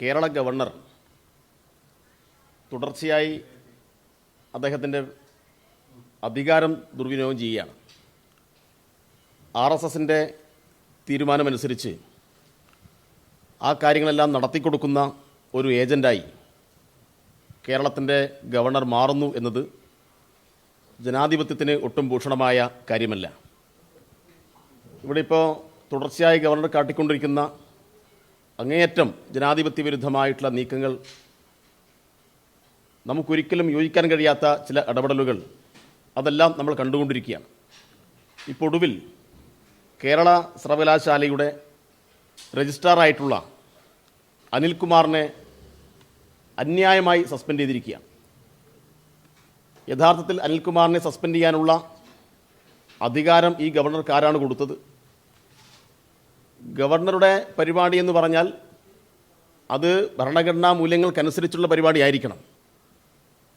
Kerala governor തുടർച്ചയായി അദ്ദേഹത്തിന്റെ അധികാരം ദുർവിനിയോഗം ചെയ്യുകയാണ്. ആർ എസ് എസിന്റെ തീരുമാനമനുസരിച്ച് ആ കാര്യങ്ങളെല്ലാം നടത്തിക്കൊടുക്കുന്ന ഒരു ഏജന്റായി കേരളത്തിന്റെ ഗവർണർ മാറുന്നു എന്നത് ജനാധിപത്യത്തിന് ഒട്ടും ഭൂഷണമായ കാര്യമല്ല. ഇവിടെ ഇപ്പോൾ തുടർച്ചയായി ഗവർണർ കാട്ടിക്കൊണ്ടിരിക്കുന്ന അങ്ങേയറ്റം ജനാധിപത്യ വിരുദ്ധമായിട്ടുള്ള നീക്കങ്ങൾ നമുക്കൊരിക്കലും യോജിക്കാൻ കഴിയാത്ത ചില ഇടപെടലുകൾ അതെല്ലാം നമ്മൾ കണ്ടുകൊണ്ടിരിക്കുകയാണ്. ഇപ്പോൾ ഒടുവിൽ കേരള സർവകലാശാലയുടെ രജിസ്ട്രാറായിട്ടുള്ള അനിൽകുമാറിനെ അന്യായമായി സസ്പെൻഡ് ചെയ്തിരിക്കുകയാണ്. യഥാർത്ഥത്തിൽ അനിൽകുമാറിനെ സസ്പെൻഡ് ചെയ്യാനുള്ള അധികാരം ഈ ഗവർണർക്ക് ആരാണ് കൊടുത്തത്? ഗവർണറുടെ പരിപാടി എന്ന് പറഞ്ഞാൽ അത് ഭരണഘടനാ മൂല്യങ്ങൾക്കനുസരിച്ചുള്ള പരിപാടി ആയിരിക്കണം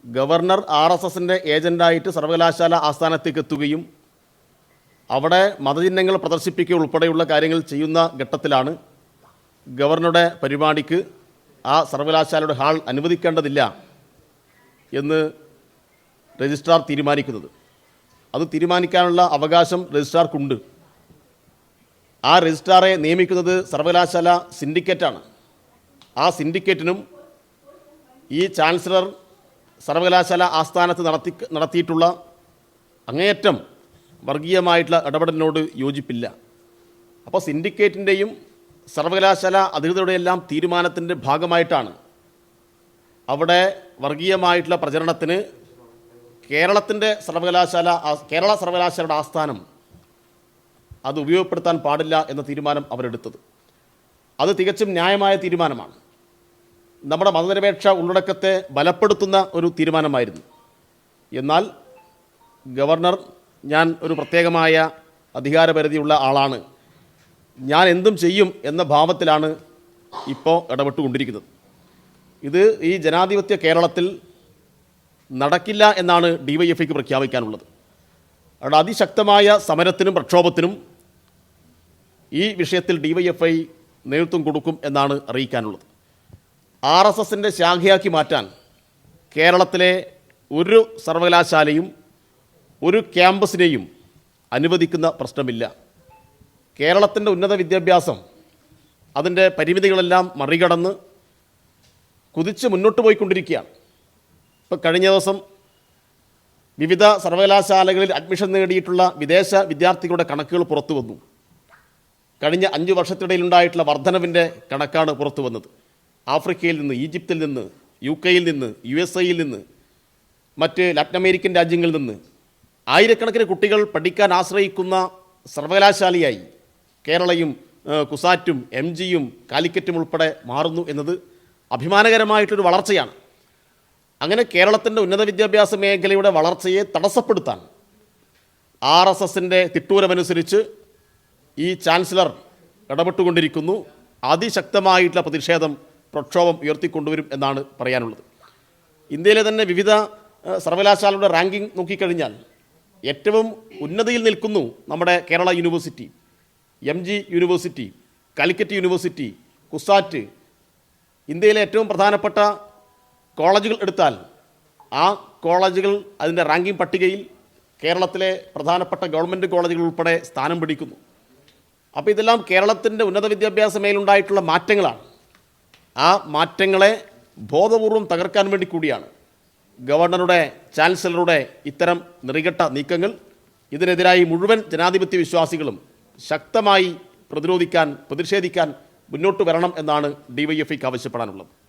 ഗവർണർ ആർ എസ് എസിന്റെ ഏജന്റായിട്ട് സർവകലാശാല ആസ്ഥാനത്തേക്ക് എത്തുകയും അവിടെ മതചിഹ്നങ്ങൾ പ്രദർശിപ്പിക്കുക ഉൾപ്പെടെയുള്ള കാര്യങ്ങൾ ചെയ്യുന്ന ഘട്ടത്തിലാണ് ഗവർണറുടെ പരിപാടിക്ക് ആ സർവകലാശാലയുടെ ഹാൾ അനുവദിക്കേണ്ടതില്ല എന്ന് രജിസ്ട്രാർ തീരുമാനിക്കുന്നത്. അത് തീരുമാനിക്കാനുള്ള അവകാശം രജിസ്ട്രാർക്കുണ്ട്. ആ രജിസ്ട്രാറെ നിയമിക്കുന്നത് സർവകലാശാല സിൻഡിക്കേറ്റാണ്. ആ സിൻഡിക്കേറ്റിനും ഈ ചാൻസലർ സർവകലാശാല ആസ്ഥാനത്ത് നടത്തി നടത്തിയിട്ടുള്ള അങ്ങേയറ്റം വർഗീയമായിട്ടുള്ള ഇടപെടലിനോട് യോജിപ്പില്ല. അപ്പോൾ സിൻഡിക്കേറ്റിന്റെയും സർവകലാശാല അധികൃതരുടെയെല്ലാം തീരുമാനത്തിന്റെ ഭാഗമായിട്ടാണ് അവിടെ വർഗീയമായിട്ടുള്ള പ്രചരണത്തിന് കേരളത്തിന്റെ സർവകലാശാല കേരള സർവകലാശാലയുടെ ആസ്ഥാനം അത് ഉപയോഗപ്പെടുത്താൻ പാടില്ല എന്ന തീരുമാനം അവരെടുത്തത്. അത് തികച്ചും ന്യായമായ തീരുമാനമാണ്. നമ്മുടെ മതനിരപേക്ഷ ഉള്ളടക്കത്തെ ബലപ്പെടുത്തുന്ന ഒരു തീരുമാനമായിരുന്നു. എന്നാൽ ഗവർണർ ഞാൻ ഒരു പ്രത്യേകമായ അധികാരപരിധിയുള്ള ആളാണ്. ഞാൻ എന്തും ചെയ്യും എന്ന ഭാവത്തിലാണ് ഇപ്പോൾ ഇടപെട്ടുകൊണ്ടിരിക്കുന്നത്. ഇത് ഈ ജനാധിപത്യ കേരളത്തിൽ നടക്കില്ല എന്നാണ് ഡി വൈ എഫ് ഐക്ക് പ്രഖ്യാപിക്കാനുള്ളത്. അവിടെ അതിശക്തമായ സമരത്തിനും പ്രക്ഷോഭത്തിനും ഈ വിഷയത്തിൽ ഡി വൈ എഫ് ഐ നേതൃത്വം കൊടുക്കും എന്നാണ് അറിയിക്കാനുള്ളത്. ആർ എസ് എസിന്റെ ശാഖയാക്കി മാറ്റാൻ കേരളത്തിലെ ഒരു സർവകലാശാലയും ഒരു ക്യാമ്പസിനെയും അനുവദിക്കുന്ന പ്രശ്നമില്ല. കേരളത്തിന്റെ ഉന്നത വിദ്യാഭ്യാസം അതിന്റെ പരിമിതികളെല്ലാം മറികടന്ന് കുതിച്ച് മുന്നോട്ട് പോയിക്കൊണ്ടിരിക്കുകയാണ്. ഇപ്പം കഴിഞ്ഞ ദിവസം വിവിധ സർവകലാശാലകളിൽ അഡ്മിഷൻ നേടിയിട്ടുള്ള വിദേശ വിദ്യാർത്ഥികളുടെ കണക്കുകൾ പുറത്തു വന്നു. കഴിഞ്ഞ അഞ്ച് വർഷത്തിനിടയിലുണ്ടായിട്ടുള്ള വർധനവിന്റെ കണക്കാണ് പുറത്തു വന്നത്. ആഫ്രിക്കയിൽ നിന്ന് ഈജിപ്തിൽ നിന്ന് യു കെയിൽ നിന്ന് യു എസ് എയിൽ നിന്ന് മറ്റ് ലാറ്റിൻ അമേരിക്കൻ രാജ്യങ്ങളിൽ നിന്ന് ആയിരക്കണക്കിന് കുട്ടികൾ പഠിക്കാൻ ആശ്രയിക്കുന്ന സർവകലാശാലയായി കേരളയും കുസാറ്റും എം ജിയും കാലിക്കറ്റും ഉൾപ്പെടെ മാറുന്നു എന്നത് അഭിമാനകരമായിട്ടൊരു വളർച്ചയാണ്. അങ്ങനെ കേരളത്തിന്റെ ഉന്നത വിദ്യാഭ്യാസ മേഖലയുടെ വളർച്ചയെ തടസ്സപ്പെടുത്താൻ ആർ എസ് എസിന്റെ തിട്ടൂരമനുസരിച്ച് ഈ ചാൻസലർ ഇടപെട്ടുകൊണ്ടിരിക്കുന്നു. അതിശക്തമായിട്ടുള്ള പ്രതിഷേധം പ്രക്ഷോഭം ഉയർത്തിക്കൊണ്ടുവരും എന്നാണ് പറയാനുള്ളത്. ഇന്ത്യയിലെ തന്നെ വിവിധ സർവകലാശാലയുടെ റാങ്കിംഗ് നോക്കിക്കഴിഞ്ഞാൽ ഏറ്റവും ഉന്നതിയിൽ നിൽക്കുന്നു നമ്മുടെ Kerala university. M G university Calicut university CUSAT. ഇന്ത്യയിലെ ഏറ്റവും പ്രധാനപ്പെട്ട കോളേജുകൾ എടുത്താൽ ആ കോളേജുകൾ അതിന്റെ റാങ്കിംഗ് പട്ടികയിൽ കേരളത്തിലെ പ്രധാനപ്പെട്ട ഗവൺമെന്റ് കോളേജുകൾ ഉൾപ്പെടെ സ്ഥാനം പിടിക്കുന്നു. അപ്പോൾ ഇതെല്ലാം കേരളത്തിന്റെ ഉന്നത വിദ്യാഭ്യാസ മേലുണ്ടായിട്ടുള്ള മാറ്റങ്ങളാണ്. ആ മാറ്റങ്ങളെ ബോധപൂർവം തകർക്കാൻ വേണ്ടി കൂടിയാണ് ഗവർണറുടെ ചാൻസലറുടെ ഇത്തരം നിറികെട്ട നീക്കങ്ങൾ. ഇതിനെതിരായി മുഴുവൻ ജനാധിപത്യ വിശ്വാസികളും ശക്തമായി പ്രതിരോധിക്കാൻ പ്രതിഷേധിക്കാൻ മുന്നോട്ട് വരണം എന്നാണ് ഡി വൈ എഫ് ഐക്ക് ആവശ്യപ്പെടാനുള്ളത്.